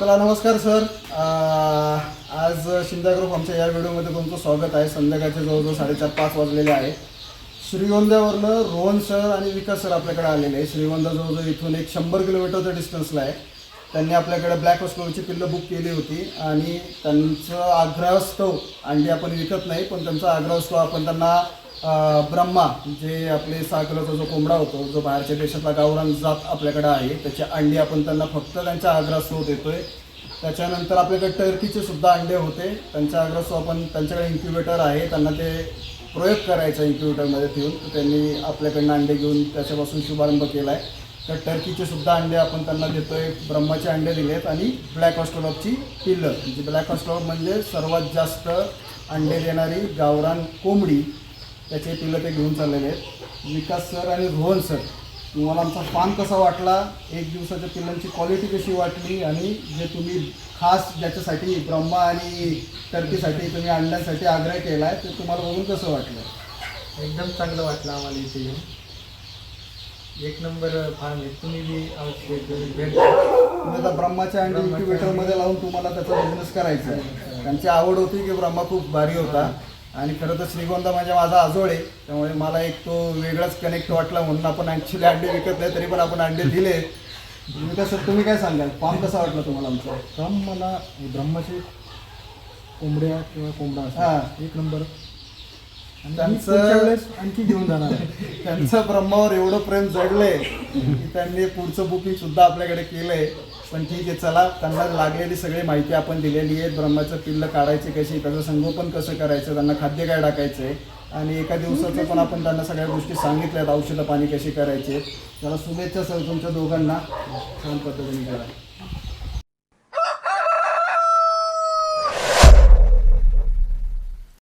चला नमस्कार सर. आज शिंदा ग्रुप आमच्या या व्हिडिओमध्ये तुमचं स्वागत आहे. संध्याकाळचे जवळजवळ साडेचार पाच वाजलेले आहे. श्रीगोंद्यावरनं रोहन सर आणि विकास सर आपल्याकडे आलेले आहे श्रीगोंदा जवळजवळ इथून एक शंभर किलोमीटरच्या डिस्टन्सला आहे. त्यांनी आपल्याकडे ब्लॅक हॉस्टेलची पिल्लं बुक केली होती आणि त्यांचं आग्रह आग्रहास्तव अंडी आपण विकत नाही पण त्यांचा आग्रह आग्रहास्तव आपण त्यांना ब्रह्मा जे आपले सहा जो कोंबडा होतो जो बाहेरच्या देशातला गावरान जात आपल्याकडे आहे त्याची अंडी आपण त्यांना फक्त त्यांच्या देतो आहे त्याच्यानंतर आपल्याकडे टर्कीचे सुद्धा अंडे होते. त्यांच्या आग्रहास्तव आपण त्यांच्याकडे इन्क्युबेटर आहे. त्यांना ते प्रयोग करायचा इन्क्युबेटरमध्ये ठेवून. त्यांनी आपल्याकडनं अंडे घेऊन त्याच्यापासून शुभारंभ केला आहे तर टर्कीचे सुद्धा अंडे आपण त्यांना देतोय. ब्रह्माचे अंडे दिलेत आणि ब्लॅक ऑस्ट्रोलॉपची पिल्लं. म्हणजे ब्लॅक ऑस्ट्रोलॉप म्हणजे सर्वात जास्त अंडे देणारी गावरान कोंबडी. त्याचे पिल्लं ते घेऊन चाललेले आहेत. विकास सर आणि रोहन सर तुम्हाला आमचा फार्म कसा वाटला? एक दिवसाच्या पिल्लांची क्वालिटी कशी वाटली? आणि जे तुम्ही खास ज्याच्यासाठी ब्रह्मा आणि टर्कीसाठी तुम्ही अंड्यांसाठी आग्रह केला आहे ते तुम्हाला बघून कसं वाटलं? एकदम चांगलं वाटलं आम्हाला इथे येऊन. एक नंबर फार्म आहे. तुम्ही बी भेट द्या. तुम्ही आता ब्रह्माच्या अंडी इन्क्युबेटरमध्ये लावून तुम्हाला त्याचा बिझनेस करायचा आहे. त्यांची आवड होती की ब्रह्मा खूप भारी होता. आणि खरं तर श्रीगोंदा म्हणजे माझा आजोळ आहे. त्यामुळे मला एक तो वेगळाच कनेक्ट वाटला म्हणून आपण ॲक्च्युली अंडे विकत नाही तरी पण आपण अंडे दिले. विकास सर तुम्ही काय सांगाल? फॉर्म कसा वाटला तुम्हाला आमचा? काम मला ब्रह्माचे कोंबड्या किंवा कोंबडा हा. एक नंबर. त्यांचं- आणखी घेऊन जाणार त्यांचं ब्रह्मावर एवढं प्रेम जडलंय की त्यांनी पुढचं बुकिंग सुद्धा आपल्याकडे केलंय. पण ठीक आहे चला त्यांना लागलेली सगळी माहिती आपण दिलेली आहे. ब्रह्माचं पिल्लं काढायची कशी त्याचं संगोपन कसं करायचं त्यांना खाद्य काय टाकायचं आहे आणि एका दिवसाचं पण आपण त्यांना सगळ्या गोष्टी सांगितल्यात औषधं पाणी कशी करायचे? त्याला शुभेच्छा सर तुमच्या दोघांना. छान पद्धतीने करा.